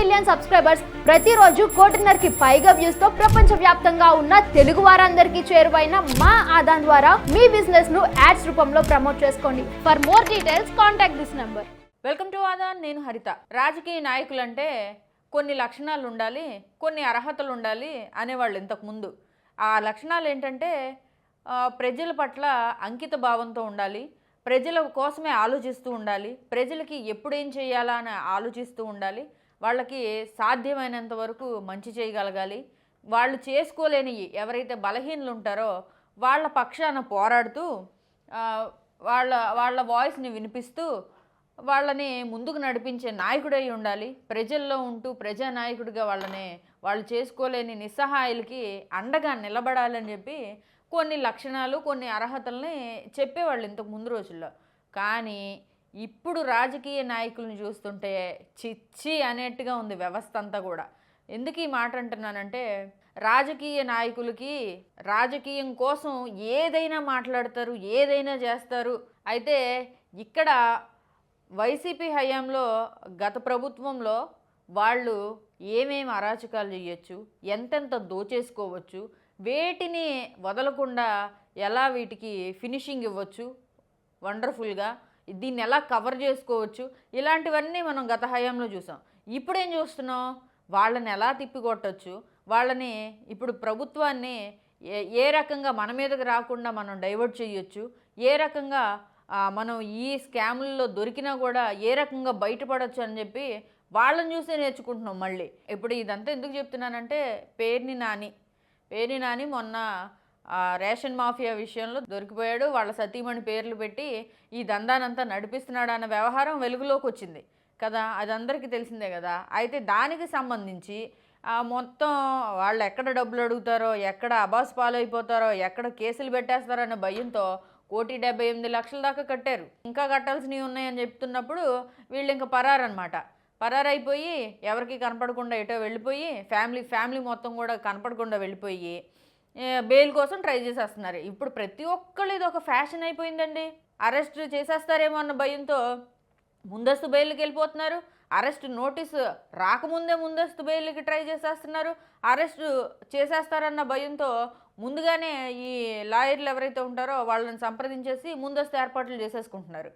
Million subscribers ప్రతిరోజు కోటిన్నరకి పైగా వ్యూస్తో ప్రపంచ వ్యాప్తంగా ఉన్న తెలుగు వారందరికీ చేరువైన మా ఆదాన్ ద్వారా మీ బిజినెస్ను యాడ్స్ రూపంలో ప్రమోట్ చేసుకోండి. For more details contact this number welcome to Aadan నేను హరిత. రాజకీయ నాయకులు అంటే కొన్ని లక్షణాలు ఉండాలి కొన్ని అర్హతలు ఉండాలి అనేవాళ్ళు ఇంతకు ముందు ఆ లక్షణాలు ఏంటంటే ప్రజల పట్ల అంకిత భావంతో ఉండాలి ప్రజల కోసమే ఆలోచిస్తూ ఉండాలి ప్రజలకి ఎప్పుడేం చేయాలా అని ఆలోచిస్తూ ఉండాలి వాళ్ళకి సాధ్యమైనంత వరకు మంచి చేయగలగాలి. వాళ్ళు చేసుకోలేని ఎవరైతే బలహీనలు ఉంటారో వాళ్ళ పక్షాన పోరాడుతూ వాళ్ళ వాళ్ళ వాయిస్ని వినిపిస్తూ వాళ్ళని ముందుకు నడిపించే నాయకుడై ఉండాలి. ప్రజల్లో ఉంటూ ప్రజానాయకుడిగా వాళ్ళని వాళ్ళు చేసుకోలేని నిస్సహాయులకి అండగా నిలబడాలని చెప్పి కొన్ని లక్షణాలు కొన్ని అర్హతల్ని చెప్పేవాళ్ళు ఇంతకు ముందు రోజుల్లో. కానీ ఇప్పుడు రాజకీయ నాయకులను చూస్తుంటే చిచ్చి అనేట్టుగా ఉంది వ్యవస్థ అంతా కూడా. ఎందుకు ఈ మాట అంటున్నానంటే రాజకీయ నాయకులకి రాజకీయం కోసం ఏదైనా మాట్లాడతారు ఏదైనా చేస్తారు. అయితే ఇక్కడ వైసీపీ హయాంలో గత ప్రభుత్వంలో వాళ్ళు ఏమేమి అరాచకాలు చేయొచ్చు ఎంతెంత దోచేసుకోవచ్చు వేటిని వదలకుండా ఎలా వీటికి ఫినిషింగ్ ఇవ్వచ్చు వండర్ఫుల్గా దీన్ని ఎలా కవర్ చేసుకోవచ్చు? ఇలాంటివన్నీ మనం గత హయాంలో చూసాం. ఇప్పుడేం చూస్తున్నాం? వాళ్ళని ఎలా తిప్పికొట్టచ్చు? వాళ్ళని ఇప్పుడు ప్రభుత్వాన్ని ఏ ఏ రకంగా మన మీదకి రాకుండా మనం డైవర్ట్ చేయొచ్చు? ఏ రకంగా మనం ఈ స్కాముల్లో దొరికినా కూడా ఏ రకంగా బయటపడవచ్చు అని చెప్పి వాళ్ళని చూసే నేర్చుకుంటున్నాం మళ్ళీ. ఇప్పుడు ఇదంతా ఎందుకు చెప్తున్నానంటే పేర్ని నాని. పేర్ని నాని మొన్న రేషన్ మాఫియా విషయంలో దొరికిపోయాడు. వాళ్ళ సతీమణి పేర్లు పెట్టి ఈ దందానంతా నడిపిస్తున్నాడు అన్న వ్యవహారం వెలుగులోకి వచ్చింది కదా. అది అందరికీ తెలిసిందే కదా. అయితే దానికి సంబంధించి ఆ, మొత్తం వాళ్ళు ఎక్కడ డబ్బులు అడుగుతారో ఎక్కడ అబాస్ పాలైపోతారో ఎక్కడ కేసులు పెట్టేస్తారో అన్న భయంతో కోటి డెబ్బై ఎనిమిది లక్షల దాకా కట్టారు. ఇంకా కట్టాల్సినవి ఉన్నాయని చెప్తున్నప్పుడు వీళ్ళు ఇంకా పరారనమాట పరారైపోయి ఎవరికి కనపడకుండా ఎటో వెళ్ళిపోయి ఫ్యామిలీ ఫ్యామిలీ మొత్తం కూడా కనపడకుండా వెళ్ళిపోయి బెయిల్ కోసం ట్రై చేసేస్తున్నారు. ఇప్పుడు ప్రతి ఒక్కళ్ళు ఇది ఒక ఫ్యాషన్ అయిపోయిందండి. అరెస్ట్ చేసేస్తారేమో అన్న భయంతో ముందస్తు బెయిల్కి వెళ్ళిపోతున్నారు. అరెస్ట్ నోటీసు రాకముందే ముందస్తు బెయిల్కి ట్రై చేసేస్తున్నారు. అరెస్ట్ చేసేస్తారన్న భయంతో ముందుగానే ఈ లాయర్లు ఎవరైతే ఉంటారో వాళ్ళని సంప్రదించేసి ముందస్తు ఏర్పాట్లు చేసేసుకుంటున్నారు.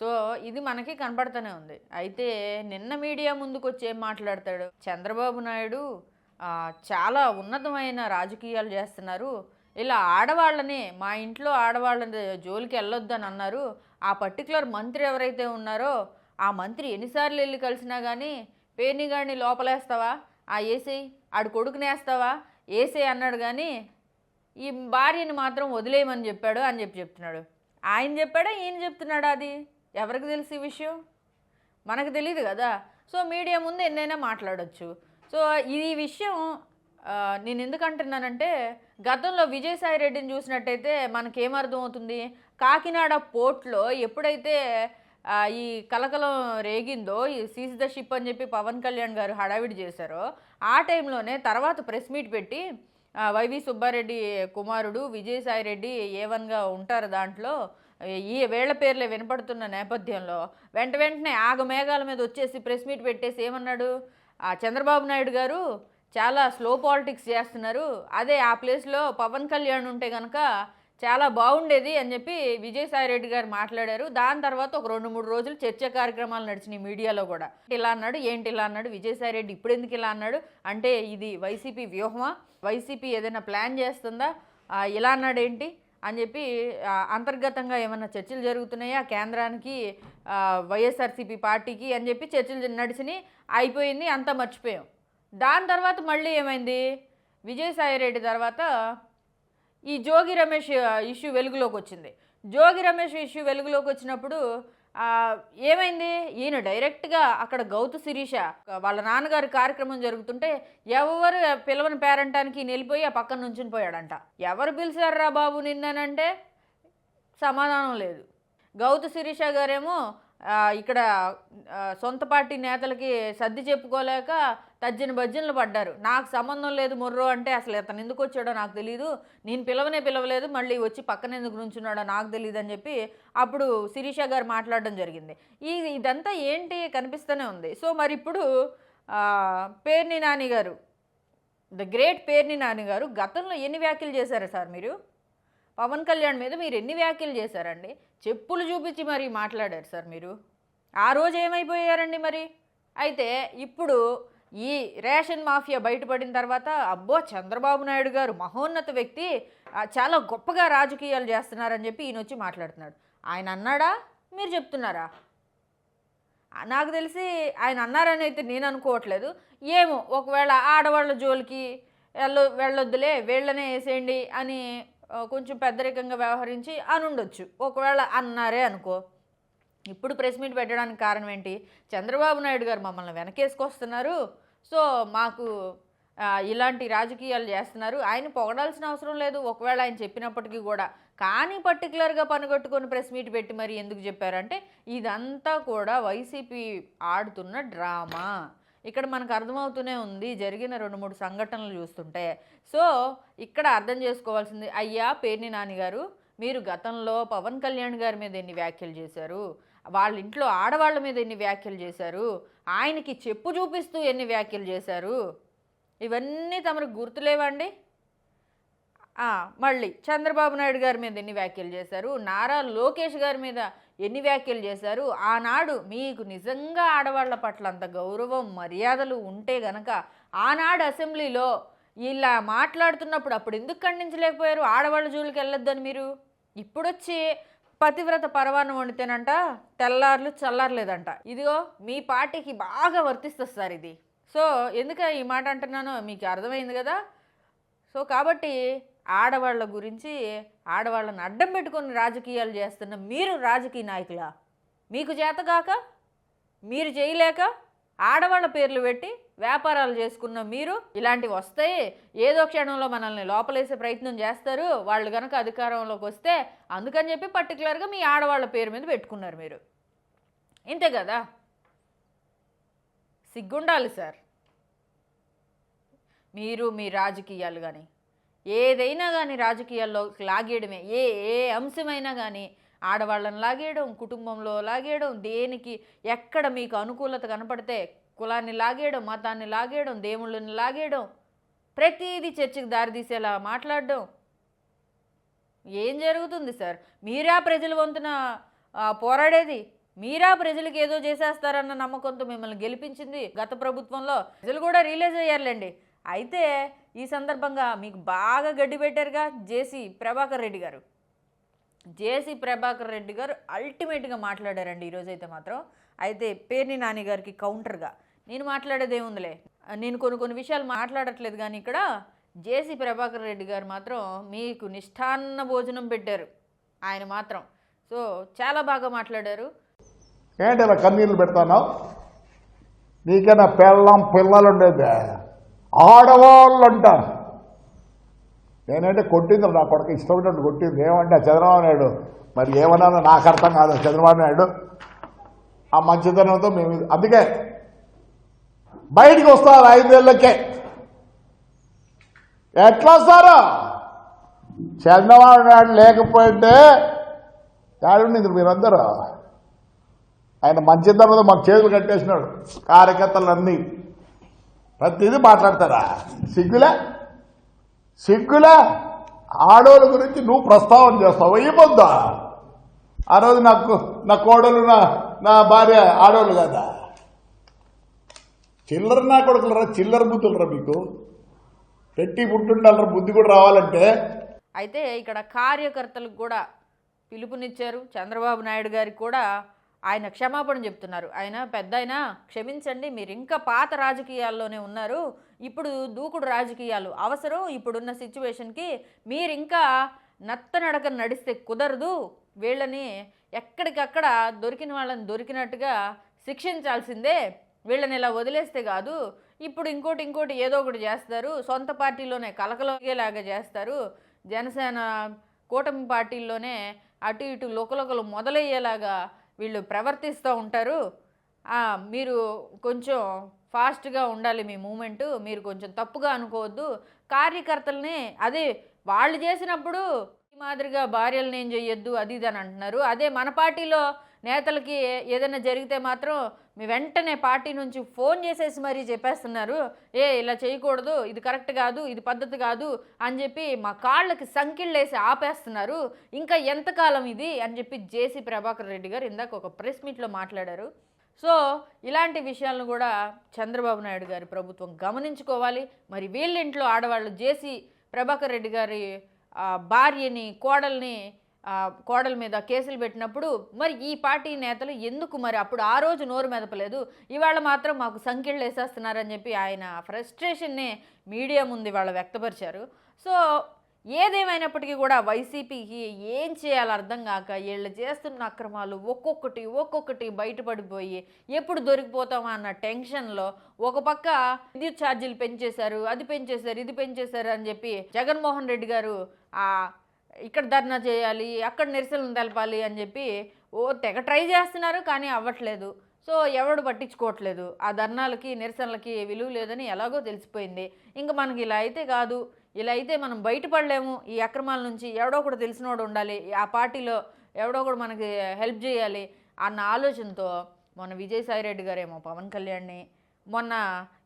సో ఇది మనకి కనపడుతూనే ఉంది. అయితే నిన్న మీడియా ముందుకు వచ్చి ఏం మాట్లాడతాడు? చంద్రబాబు నాయుడు చాలా ఉన్నతమైన రాజకీయాలు చేస్తున్నారు. ఇలా ఆడవాళ్ళని మా ఇంట్లో ఆడవాళ్ళని జోలికి వెళ్ళొద్దని అన్నారు. ఆ పర్టికులర్ మంత్రి ఎవరైతే ఉన్నారో ఆ మంత్రి ఎన్నిసార్లు వెళ్ళి కలిసినా కానీ పేర్ని గాడిని లోపలేస్తావా? ఆ ఏసీ? ఆడు కొడుకునేస్తావా ఏసీ? అన్నాడు కానీ ఈ భార్యని మాత్రం వదిలేయమని చెప్పాడు అని చెప్పి చెప్తున్నాడు. ఆయన చెప్పాడా? ఈయన చెప్తున్నాడా అది? ఎవరికి తెలుసు ఈ విషయం? మనకు తెలియదు కదా. సో మీడియా ముందు ఎన్నైనా మాట్లాడొచ్చు. సో ఈ విషయం నేను ఎందుకు అంటున్నానంటే గతంలో విజయసాయి రెడ్డిని చూసినట్టయితే మనకేమర్థం అవుతుంది కాకినాడ పోర్ట్లో ఎప్పుడైతే ఈ కలకలం రేగిందో ఈ సీజ్ ద షిప్ అని చెప్పి పవన్ కళ్యాణ్ గారు హడావిడి చేశారో ఆ టైంలోనే తర్వాత ప్రెస్ మీట్ పెట్టి వైవి సుబ్బారెడ్డి కుమారుడు విజయసాయి రెడ్డి ఏవన్గా ఉంటారు దాంట్లో ఈ వేళ్ళ పేర్లే వినపడుతున్న నేపథ్యంలో వెంట వెంటనే ఆగమేఘాల మీద వచ్చేసి ప్రెస్ మీట్ పెట్టేసి ఏమన్నాడు? ఆ చంద్రబాబు నాయుడు గారు చాలా స్లో పాలిటిక్స్ చేస్తున్నారు. అదే ఆ ప్లేస్లో పవన్ కళ్యాణ్ ఉంటే కనుక చాలా బాగుండేది అని చెప్పి విజయసాయి రెడ్డి గారు మాట్లాడారు. దాని తర్వాత ఒక రెండు మూడు రోజులు చర్చ కార్యక్రమాలు నడిచినాయి మీడియాలో కూడా. ఇలా అన్నాడు ఏంటి ఇలా అన్నాడు విజయసాయి రెడ్డి ఇప్పుడు ఎందుకు ఇలా అన్నాడు? అంటే ఇది వైసీపీ వ్యూహమా? వైసీపీ ఏదైనా ప్లాన్ చేస్తుందా? ఇలా అన్నాడు ఏంటి? అని చెప్పి అంతర్గతంగా ఏమైనా చర్చలు జరుగుతున్నాయా కేంద్రానికి వైఎస్ఆర్సీపీ పార్టీకి అని చెప్పి చర్చలు నడిచినాయి. అయిపోయింది అంతా మర్చిపోయాం. దాని తర్వాత మళ్ళీ ఏమైంది? విజయసాయి రెడ్డి తర్వాత ఈ జోగి రమేష్ ఇష్యూ వెలుగులోకి వచ్చింది. జోగి రమేష్ ఇష్యూ వెలుగులోకి వచ్చినప్పుడు ఏమైంది? ఈయన డైరెక్ట్గా అక్కడ గౌతు శిరీష వాళ్ళ నాన్నగారి కార్యక్రమం జరుగుతుంటే ఎవరు పిలవని పేరంటానికి ఈయన వెళ్ళిపోయి ఆ పక్కన నుంచుని పోయాడంట. ఎవరు పిలిచారా బాబు నిన్ననంటే సమాధానం లేదు. గౌతు శిరీష గారేమో ఇక్కడ సొంత పార్టీ నేతలకి సర్ది చెప్పుకోలేక తజ్జిన భజ్జనలు పడ్డారు. నాకు సంబంధం లేదు ముర్రో అంటే అసలు ఇతను ఎందుకు వచ్చాడో నాకు తెలియదు నేను పిలవనే పిలవలేదు మళ్ళీ వచ్చి పక్కన ఎందుకు నుంచున్నాడో నాకు తెలియదు అని చెప్పి అప్పుడు శిరీష గారు మాట్లాడడం జరిగింది. ఈ ఇదంతా ఏంటి కనిపిస్తూనే ఉంది. సో మరి ఇప్పుడు పేర్ని నాని గారు ద గ్రేట్ పేర్ని నాని గారు గతంలో ఎన్ని వ్యాఖ్యలు చేశారు సార్ మీరు? పవన్ కళ్యాణ్ మీద మీరు ఎన్ని వ్యాఖ్యలు చేశారండి? చెప్పులు చూపించి మరి మాట్లాడారు సార్ మీరు. ఆ రోజు ఏమైపోయారండి మరి? అయితే ఇప్పుడు ఈ రేషన్ మాఫియా బయటపడిన తర్వాత అబ్బో చంద్రబాబు నాయుడు గారు మహోన్నత వ్యక్తి చాలా గొప్పగా రాజకీయాలు చేస్తున్నారని చెప్పి ఈయన వచ్చి మాట్లాడుతున్నాడు. ఆయన అన్నాడా? మీరు చెప్తున్నారా? నాకు తెలిసి ఆయన అన్నారని అయితే నేను అనుకోవట్లేదు. ఏమో ఒకవేళ ఆడవాళ్ళ జోలికి వెళ్ళ వెళ్ళొద్దులే వీళ్ళనే వేసేయండి అని కొంచెం పెద్దరికంగా వ్యవహరించి అని ఉండొచ్చు ఒకవేళ అన్నారే అనుకో. ఇప్పుడు ప్రెస్ మీట్ పెట్టడానికి కారణం ఏంటి? చంద్రబాబు నాయుడు గారు మమ్మల్ని వెనకేసుకొస్తున్నారు. సో మాకు ఇలాంటి రాజకీయాలు చేస్తున్నారు. ఆయన పొగడాల్సిన అవసరం లేదు. ఒకవేళ ఆయన చెప్పినప్పటికీ కూడా. కానీ పర్టికులర్గా పనిగట్టుకొని ప్రెస్ మీట్ పెట్టి మరి ఎందుకు చెప్పారంటే ఇదంతా కూడా వైసీపీ ఆడుతున్న డ్రామా. ఇక్కడ మనకు అర్థమవుతూనే ఉంది జరిగిన రెండు మూడు సంఘటనలు చూస్తుంటే. సో ఇక్కడ అర్థం చేసుకోవాల్సింది అయ్యా పేర్ని నాన్నగారు మీరు గతంలో పవన్ కళ్యాణ్ గారి మీద ఎన్ని వ్యాఖ్యలు చేశారు? వాళ్ళ ఇంట్లో ఆడవాళ్ళ మీద ఎన్ని వ్యాఖ్యలు చేశారు? ఆయనకి చెప్పు చూపిస్తూ ఎన్ని వ్యాఖ్యలు చేశారు? ఇవన్నీ తమకు గుర్తులేవండి? మళ్ళీ చంద్రబాబు నాయుడు గారి మీద ఎన్ని వ్యాఖ్యలు చేశారు? నారా లోకేష్ గారి మీద ఎన్ని వ్యాఖ్యలు చేశారు? ఆనాడు మీకు నిజంగా ఆడవాళ్ళ పట్ల అంత గౌరవం మర్యాదలు ఉంటే గనక ఆనాడు అసెంబ్లీలో ఇలా మాట్లాడుతున్నప్పుడు అప్పుడు ఎందుకు ఖండించలేకపోయారు? ఆడవాళ్ళ జోలికి వెళ్ళొద్దని మీరు? ఇప్పుడొచ్చి పతివ్రత పరవానం వండితేనంట తెల్లార్లు చల్లారలేదంట. ఇదిగో మీ పార్టీకి బాగా వర్తిస్తుంది సార్ ఇది. సో ఎందుక ఈ మాట అంటున్నానో మీకు అర్థమైంది కదా? సో కాబట్టి ఆడవాళ్ళ గురించి ఆడవాళ్ళని అడ్డం పెట్టుకొని రాజకీయాలు చేస్తున్న మీరు రాజకీయ నాయకులా? మీకు చేతగాక మీరు చేయలేక ఆడవాళ్ళ పేర్లు పెట్టి వ్యాపారాలు చేసుకున్న మీరు ఇలాంటివి వస్తాయి. ఏదో క్షణంలో మనల్ని లోపలేసే ప్రయత్నం చేస్తారు. వాళ్ళు కనుక అధికారంలోకి వస్తే అందుకని చెప్పి పర్టికులర్గా మీ ఆడవాళ్ళ పేరు మీద పెట్టుకున్నారు మీరు. ఇంతే కదా? సిగ్గుండాలి సార్. మీరు మీ రాజకీయాలు కానీ ఏదైనా కానీ రాజకీయాల్లో లాగేయడమే. ఏ ఏ అంశమైనా కానీ ఆడవాళ్ళని లాగేయడం కుటుంబంలో లాగేయడం దేనికి ఎక్కడ మీకు అనుకూలత కనపడితే కులాన్ని లాగేయడం మతాన్ని లాగేయడం దేవుళ్ళని లాగేయడం ప్రతిదీ చర్చకు దారితీసేలా మాట్లాడడం. ఏం జరుగుతుంది సార్? మీరా ప్రజల వంతున పోరాడేది? మీరా ప్రజలకు ఏదో చేసేస్తారన్న నమ్మకంతో మిమ్మల్ని గెలిపించింది గత ప్రభుత్వంలో? ప్రజలు కూడా రిలీజ్ అయ్యారులేండి. అయితే ఈ సందర్భంగా మీకు బాగా గడ్డి పెట్టారుగా జేసీ ప్రభాకర్ రెడ్డి గారు. జేసీ ప్రభాకర్ రెడ్డి గారు అల్టిమేట్గా మాట్లాడారండి ఈరోజైతే మాత్రం. అయితే పేర్ని నాని గారికి కౌంటర్గా. నేను మాట్లాడేది ఏముందిలే? నేను కొన్ని కొన్ని విషయాలు మాట్లాడట్లేదు కానీ ఇక్కడ జేసీ ప్రభాకర్ రెడ్డి గారు మాత్రం మీకు నిష్ఠాన్న భోజనం పెట్టారు. ఆయన మాత్రం. సో చాలా బాగా మాట్లాడారు. ఏంటి కన్నీళ్ళు పెడతాను నీకైనా పెళ్ళం పిల్లలు ఉండేది ఆడవాళ్ళు అంటారు నేనంటే కొట్టింది నా కొడుకు ఇష్టమైనట్టు కొట్టింది ఏమంటే ఆ చంద్రబాబు నాయుడు మరి ఏమన్నానో నాకు అర్థం కాదు. చంద్రబాబు నాయుడు ఆ మంచితనంతో మేము అందుకే బయటికి వస్తారు ఐదేళ్ళకే ఎట్లా వస్తారు? చంద్రబాబు నాయుడు లేకపోయింటే ఏడుండింది మీరందరూ. ఆయన మంచితనంతో మాకు చేతులు కట్టేసినాడు. కార్యకర్తలన్నీ. ప్రతిదీ మాట్లాడతారా? సిగ్గులే? సిగ్గులే? ఆడోళ్ళ గురించి నువ్వు ప్రస్తావన చేస్తావు. ఇవ్వద్దా ఆ రోజు నాకు నా కోడలు నా నా భార్య ఆడోళ్ళు కదా? చిల్లర నా కొడుకులరా చిల్లర బుద్ధులరా మీకు. పెట్టి పుట్టుండాలరా బుద్ధి కూడా రావాలంటే. అయితే ఇక్కడ కార్యకర్తలకు కూడా పిలుపునిచ్చారు. చంద్రబాబు నాయుడు గారికి కూడా ఆయన క్షమాపణ చెప్తున్నారు. ఆయన పెద్ద అయినా క్షమించండి మీరు ఇంకా పాత రాజకీయాల్లోనే ఉన్నారు. ఇప్పుడు దూకుడు రాజకీయాలు అవసరం. ఇప్పుడున్న సిచ్యువేషన్కి మీరు ఇంకా నత్తనడక నడిస్తే కుదరదు. వీళ్ళని ఎక్కడికక్కడ దొరికిన వాళ్ళని దొరికినట్టుగా శిక్షించాల్సిందే. వీళ్ళని ఇలా వదిలేస్తే కాదు. ఇప్పుడు ఇంకోటి ఇంకోటి ఏదో ఒకటి చేస్తారు. సొంత పార్టీలోనే కలకలగేలాగా చేస్తారు. జనసేన కూటమి పార్టీల్లోనే అటు ఇటు లోకలొకలు మొదలయ్యేలాగా వీళ్ళు ప్రవర్తిస్తూ ఉంటారు. మీరు కొంచెం ఫాస్ట్గా ఉండాలి మీ మూమెంటు. మీరు కొంచెం తప్పుగా అనుకోవద్దు. కార్యకర్తల్ని అదే వాళ్ళు చేసినప్పుడు ఈ మాదిరిగా భార్యలను ఏం చేయొద్దు అది ఇది అని అంటున్నారు. అదే మన పార్టీలో నేతలకి ఏదైనా జరిగితే మాత్రం మీ వెంటనే పార్టీ నుంచి ఫోన్ చేసేసి మరీ చెప్పేస్తున్నారు. ఏ ఇలా చేయకూడదు ఇది కరెక్ట్ కాదు ఇది పద్ధతి కాదు అని చెప్పి మా కాళ్ళకి సంకిళ్ళేసి ఆపేస్తున్నారు. ఇంకా ఎంతకాలం ఇది అని చెప్పి జేసీ ప్రభాకర్ రెడ్డి గారు ఇందాక ఒక ప్రెస్ మీట్లో మాట్లాడారు. సో ఇలాంటి విషయాలను కూడా చంద్రబాబు నాయుడు గారి ప్రభుత్వం గమనించుకోవాలి. మరి వీళ్ళ ఇంట్లో ఆడవాళ్ళు జేసీ ప్రభాకర్ రెడ్డి గారి భార్యని కోడల్ని కోడల మీద కేసులు పెట్టినప్పుడు మరి ఈ పార్టీ నేతలు ఎందుకు మరి అప్పుడు ఆ రోజు నోరు మెదపలేదు? ఇవాళ మాత్రం మాకు సంఖ్యలు వేసేస్తున్నారని చెప్పి ఆయన ఫ్రస్ట్రేషన్ని మీడియా ముందు ఇవాళ వ్యక్తపరిచారు. సో ఏదేమైనప్పటికీ కూడా వైసీపీకి ఏం చేయాలో అర్థం కాక వీళ్ళు చేస్తున్న అక్రమాలు ఒక్కొక్కటి ఒక్కొక్కటి బయటపడిపోయి ఎప్పుడు దొరికిపోతామా అన్న టెన్షన్లో ఒక పక్క విద్యుత్ ఛార్జీలు పెంచేశారు అది పెంచేశారు ఇది పెంచేశారు అని చెప్పి జగన్మోహన్ రెడ్డి గారు ఆ ఇక్కడ ధర్నా చేయాలి అక్కడ నిరసనలు తెలపాలి అని చెప్పి ఓ తెగ ట్రై చేస్తున్నారు కానీ అవ్వట్లేదు. సో ఎవడు పట్టించుకోవట్లేదు. ఆ ధర్నాలకి నిరసనలకి విలువ లేదని ఎలాగో తెలిసిపోయింది. ఇంకా మనకి ఇలా అయితే కాదు. ఇలా అయితే మనం బయటపడలేము. ఈ అక్రమాల నుంచి ఎవడో ఒకడు తెలిసినోడు ఉండాలి. ఆ పార్టీలో ఎవడో ఒకడు మనకి హెల్ప్ చేయాలి అన్న ఆలోచనతో మొన్న విజయసాయి రెడ్డి గారేమో పవన్ కళ్యాణ్ని మొన్న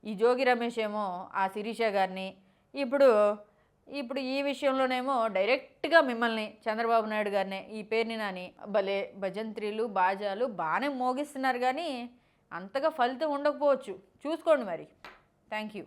ఈ జోగి రమేష్ ఏమో ఆ శిరీష గారిని ఇప్పుడు ఇప్పుడు ఈ విషయంలోనేమో డైరెక్ట్గా మిమ్మల్ని చంద్రబాబు నాయుడు గారినే ఈ పేరుని నాని భలే భజంత్రీలు బాజాలు బాగానే మోగిస్తున్నారు కానీ అంతగా ఫలితం ఉండకపోవచ్చు. చూసుకోండి మరి. Thank you.